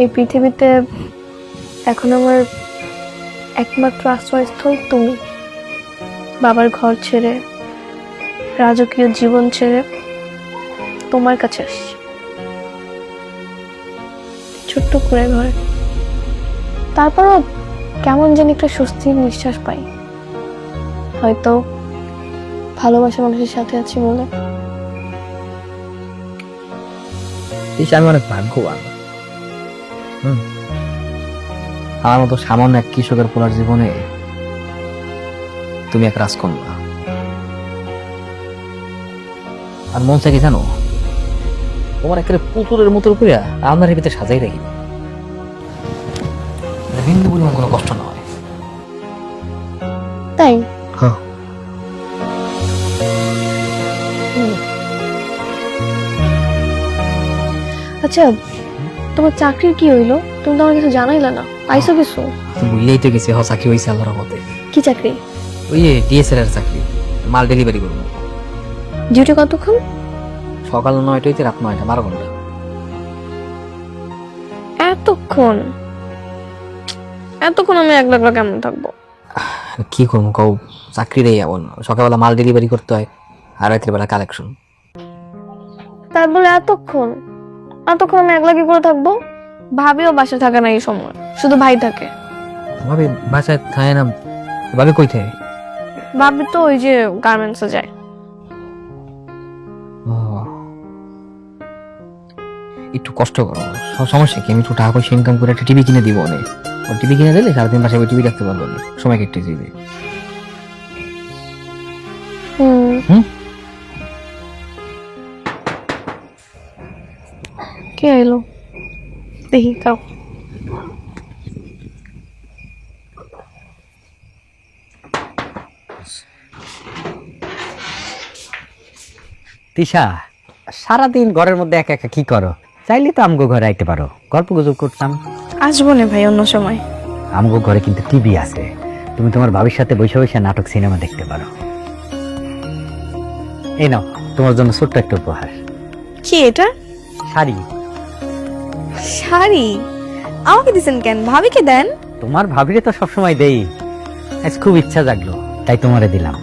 এই পৃথিবীতে এখন আমার একমাত্র আশ্রয়স্থল তুমি। বাবার ঘর ছেড়ে, রাজকীয় জীবন ছেড়ে তোমার কাছে আসছি। ছোট্ট করে ঘরে। তারপরও কেমন জানি একটা স্বস্তির নিঃশ্বাস পাই। হয়তো ভালোবাসা মানুষের সাথে আছি বলে। আমি অনেক ভাগ্যবান। আমার মতো সামান্য এক কৃষকের পোলার জীবনে তুমি এক রাজকন্যা। আর মন কি জানো? তোমার একেবারে পুতুলের মতো উপরে আপনার ভিতরে সাজাই রাখি। বিন্দু পরিমাণ কোনো কষ্ট না হয় তাই? হ্যাঁ। আচ্ছা তোমার চাকরির কি হইল? তুমি তো আমার কিছু জানাইলা না। পাইছো কিছু? বুঝলেই তো গেছে হ চাকরি হয়েছে আল্লাহর মতে কি চাকরি? ওই ডিএসএল এর চাকরি মাল ডেলিভারি করব। ডিউটি কতক্ষণ? সকাল নয়টা হইতে রাত নয়টা বারো ঘণ্টা। এতক্ষণ? এতক্ষণ আমি একলা একলা কেমন থাকব? কি করব কও চাকরি দেই এমন। সকালবেলা মাল ডেলিভারি করতে হয় আর রাতের বেলা কালেকশন তার বলে এতক্ষণ? এতক্ষণ আমি একলা কি করে থাকব? ভাবিও বাসা থাকে না এই সময় শুধু ভাই থাকে। ভাবি বাসায় থাকে না ভাবি কই থাকে? ভাবি তো ওই যে গার্মেন্টসে যায়। একটু কষ্ট করো সমস্যা কি? আমি একটু টাকা পয়সা ইনকাম করে একটা টিভি কিনে দিব অনেক ও টিভি কিনে দিলে সারাদিন বাসায় টিভি দেখতে পারব না সময় কেটে যাবে। হুম? কে এলো দেখি কাও তিশা সারাদিন ঘরের মধ্যে একা একা কি করো? চাইলে তো আমগো ঘরে আইতে পারো। গল্প গুজব করতাম। আসব না ভাই অন্য সময়। আমগো ঘরে কিন্তু টিভি আছে। তুমি তোমার ভাবির সাথে বসে বসে নাটক সিনেমা দেখতে পারো। এই নাও তোমার জন্য ছোট্ট একটা উপহার। কি এটা? শাড়ি। শাড়ি? আমাকে দিছেন কেন? ভাবিকে দেন? তোমার ভাবিরে তো সবসময় দেই। আজ খুব ইচ্ছা জাগলো তাই তোমারে দিলাম।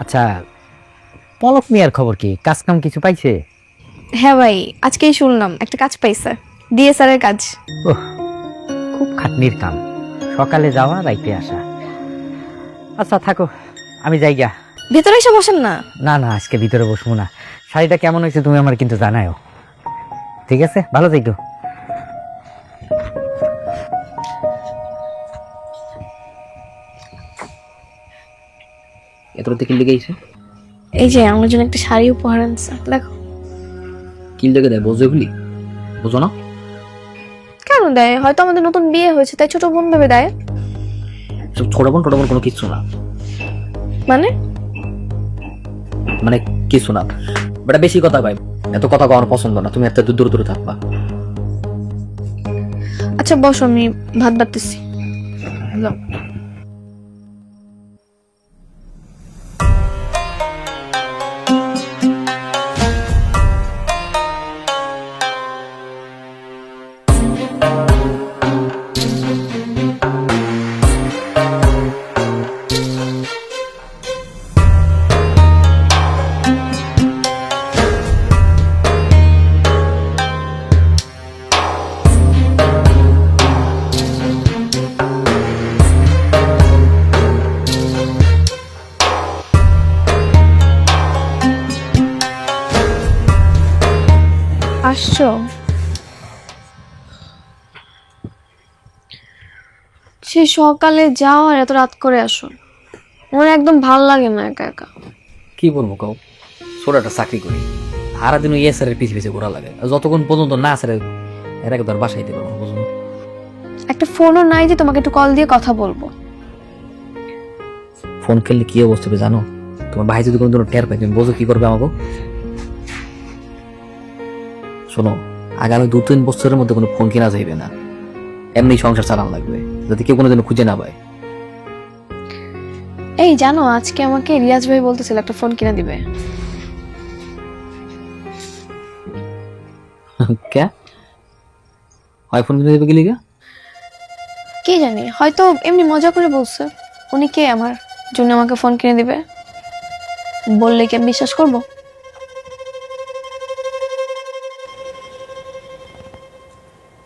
আচ্ছা পলক মিয়ার খবর কি? কাজ কাম কিছু পাইছে? হ্যাঁ ভাই আজকেই শুনলাম একটা কাজ পাইছে। ডিএসআর এর কাজ। ওহ খুব খাটনির কাম। সকালে যাওয়া রাইতে আসা। আচ্ছা থাকো আমি যাই গা ভেতরে এসে বসেন না। না না আজকে ভিতরে বসবো না। শাড়িটা কেমন হয়েছে তুমি আমার কিন্তু জানাও ঠিক আছে? ভালো থেকো। এত রাতে কিনতে গেছে এই যে আমার জন্য একটা শাড়ি উপহার আনছে। দেখো। গেলে বোঝো এগুলি? বোঝো না। কেন দেয়? হয়তো আমাদের নতুন বিয়ে হয়েছে তাই ছোট বোন ভেবে দেয়। ছোট বোন ছোট বোন কোনো কিছু না। মানে? মানে কিছু না। বেটা বেশি কথা ভাই এত কথা আমার পছন্দ না, তুমি এত দূর দূরে থাকবা। আচ্ছা বসো, আমি ভাত বাড়তেছি। সে সকালে যাও আর এত রাত করে আসো। আমার একদম ভালো লাগে না একা একা। কি বলব কাউ ছোট একটা চাকরি করি। সারাদিন ওই এসারের পিছিয়ে পিছিয়ে ঘোরা লাগে। আর যতক্ষণ পর্যন্ত না আসে এর আগে ধর বাসাইতে পারব না বুঝো না? একটা ফোনও নাই যে তোমাকে একটু কল দিয়ে কথা বলব। ফোন খেললে কি অবস্থা হবে জানো? তোমার ভাই যদি কোনো টের পাই তুমি বোঝো কি করবে আমাকে? শোনো আগামী দু তিন বছরের মধ্যে কোনো ফোন কেনা যাইবে না। এমনি সংসার চালানো লাগবে। যাতে কেউ কোনো দিন খুঁজে না পায়। এই জানো আজকে আমাকে রিয়াজ ভাই বলতেছিল একটা ফোন কিনে দিবে। কে? হয় ফোন কিনে দেবে গেলি গা কে জানি হয়তো এমনি মজা করে বলছে। উনি কে আমার জন্য আমাকে ফোন কিনে দিবে? বললে কি আমি বিশ্বাস করব?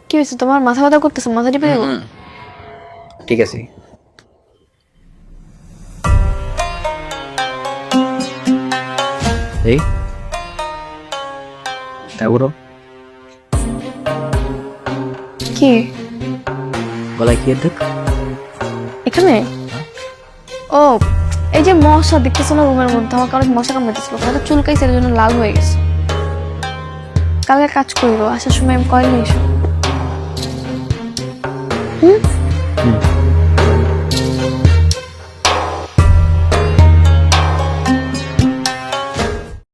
কি হয়েছে তোমার মাথা ব্যথা করতেছে মাথা টিপে দেবো ঠিক আছে। এই। তারপর কি? গলায় কি দেখ এখানে? ও এই যে মশা দেখতেছো না রুমের মধ্যে? আমাকে অনেক মশা কামড়াতেছিল হয়তো চুলকাইছে এর জন্য লাল হয়ে গেছে। কালকে কাজ করব আসার সময় আমি কয়েল নিয়ে এসো। হুম।